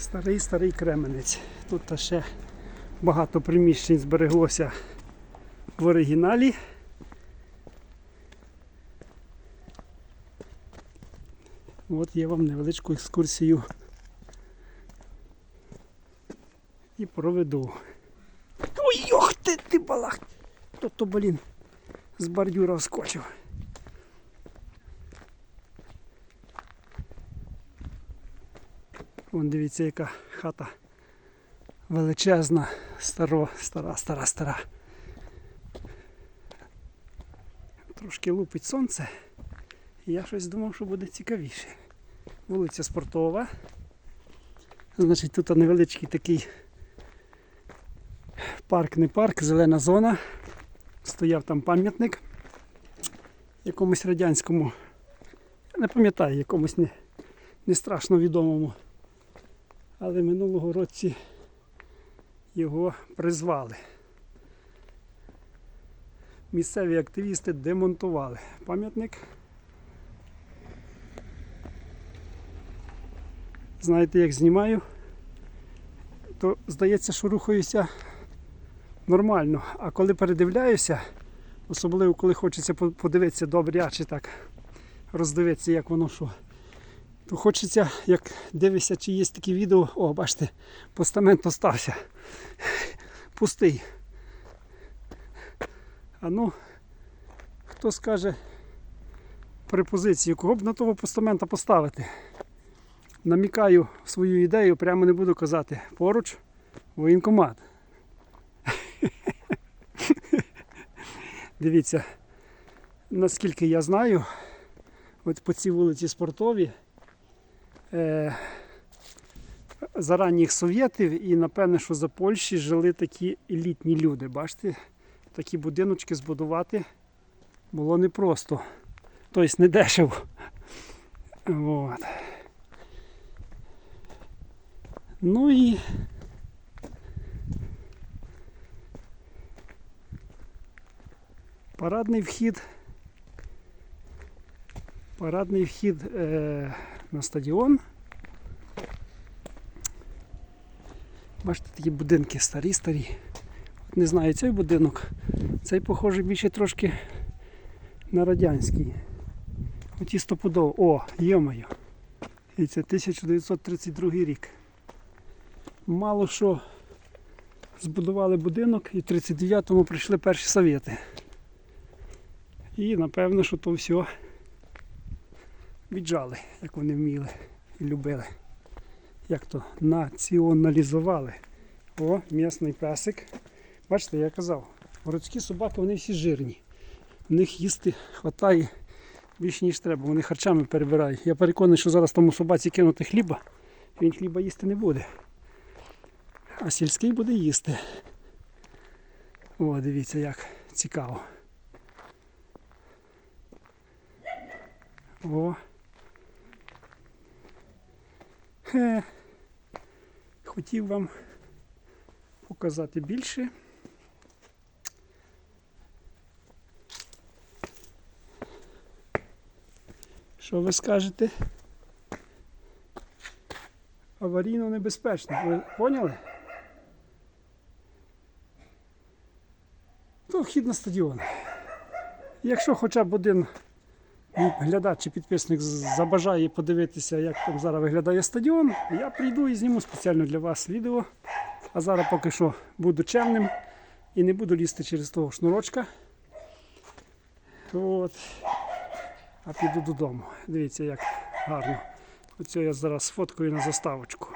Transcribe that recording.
Старий старий Кременець. Тут та ще багато приміщень збереглося в оригіналі. От я вам невеличку екскурсію і проведу. Ой, йох ти, ти балах! Хто-то, блін, з бордюра вскочив. Вон дивіться, яка хата величезна, старо, стара, стара, стара. Трошки лупить сонце. Я щось думав, що буде цікавіше. Вулиця Спортова. Значить, тут невеличкий такий парк, не парк, зелена зона. Стояв там пам'ятник якомусь радянському. Я не пам'ятаю, якомусь не, не страшно відомому. Але минулого році його призвали. Місцеві активісти демонтували пам'ятник. Знаєте, як знімаю, то здається, що рухаюся нормально. А коли передивляюся, особливо коли хочеться по- подивитися добряче так, роздивитися, як воно що, то хочеться, як дивишся, чи є такі відео, о, бачите, постамент остався. Пустий. А ну, хто скаже препозицію, кого б на того постамента поставити? намікаю свою ідею, прямо не буду казати. Поруч воєнкомат. Дивіться, наскільки я знаю, от по цій вулиці Спортові е, за ранніх совєтів і напевне, що за Польщі жили такі елітні люди. Бачите, такі будиночки збудувати було непросто. Тобто не дешево. Вот. Ну і парадний вхід. Парадний вхід е, на стадіон. Бачите, такі будинки старі-старі. От не знаю, цей будинок. Цей похожий більше трошки на радянський. Оті стопудово. О, йомаю. І це 1932 рік мало що збудували будинок і в 39-му прийшли перші совєти. І напевно, що то все віджали, як вони вміли і любили. Як то націоналізували. О, м'ясний песик. Бачите, я казав, городські собаки вони всі жирні. В них їсти хватає більше, ніж треба. Вони харчами перебирають. Я переконаний, що зараз тому собаці кинути хліба, він хліба їсти не буде а сільський буде їсти. О, дивіться, як цікаво. О. Хотів вам показати більше. Що ви скажете? Аварійно небезпечно. Ви поняли? То вхід на стадіон. Якщо хоча б один глядач чи підписник забажає подивитися, як там зараз виглядає стадіон, я прийду і зніму спеціально для вас відео. А зараз поки що буду чемним і не буду лізти через того шнурочка. От. А піду додому. Дивіться, як гарно. Оце я зараз сфоткаю на заставочку.